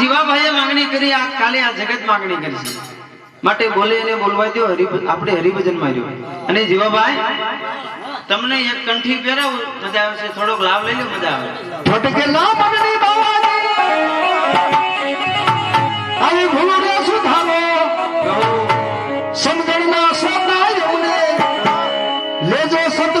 જીવાભાઈએ માંગણી કરી, આ કાલે આ જગત માંગણી કરી છે. માટે બોલે એને બોલવા દો આપણે હરિભજનમાં અને જીવાભાઈ, તમને એક કંઠી પહેરાવું, મજા આવે થોડોક લાભ લઈ લો મજા આવે. કે લાભ માંગણી બાવાની આવી ભૂલો સુધારો. લેજો સત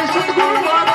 mais um gol.